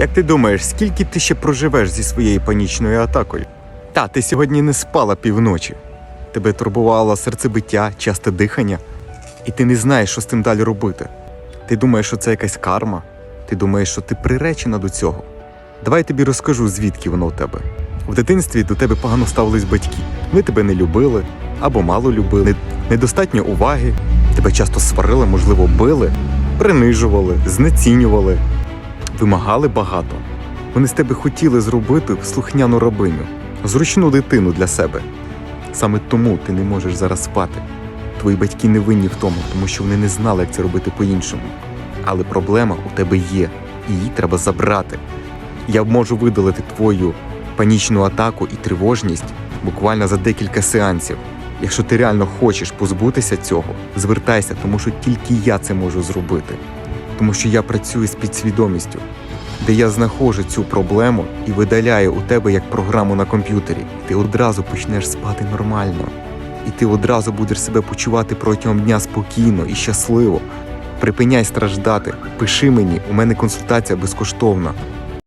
Як ти думаєш, скільки ти ще проживеш зі своєю панічною атакою? Та, ти сьогодні не спала півночі. Тебе турбувало серцебиття, часте дихання, і ти не знаєш, що з тим далі робити. Ти думаєш, що це якась карма? Ти думаєш, що ти приречена до цього. Давай я тобі розкажу, звідки воно у тебе. В дитинстві до тебе погано ставились батьки. Вони тебе не любили або мало любили, недостатньо уваги, тебе часто сварили, можливо, били, принижували, знецінювали, вимагали багато. Вони з тебе хотіли зробити слухняну рабиню, зручну дитину для себе. Саме тому ти не можеш зараз спати. Твої батьки не винні в тому, тому що вони не знали, як це робити по-іншому. Але проблема у тебе є, і її треба забрати. Я можу видалити твою панічну атаку і тривожність буквально за декілька сеансів. Якщо ти реально хочеш позбутися цього, звертайся, тому що тільки я це можу зробити. Тому що я працюю з підсвідомістю, де я знаходжу цю проблему і видаляю у тебе як програму на комп'ютері. Ти одразу почнеш спати нормально, і ти одразу будеш себе почувати протягом дня спокійно і щасливо. Припиняй страждати, пиши мені, у мене консультація безкоштовна.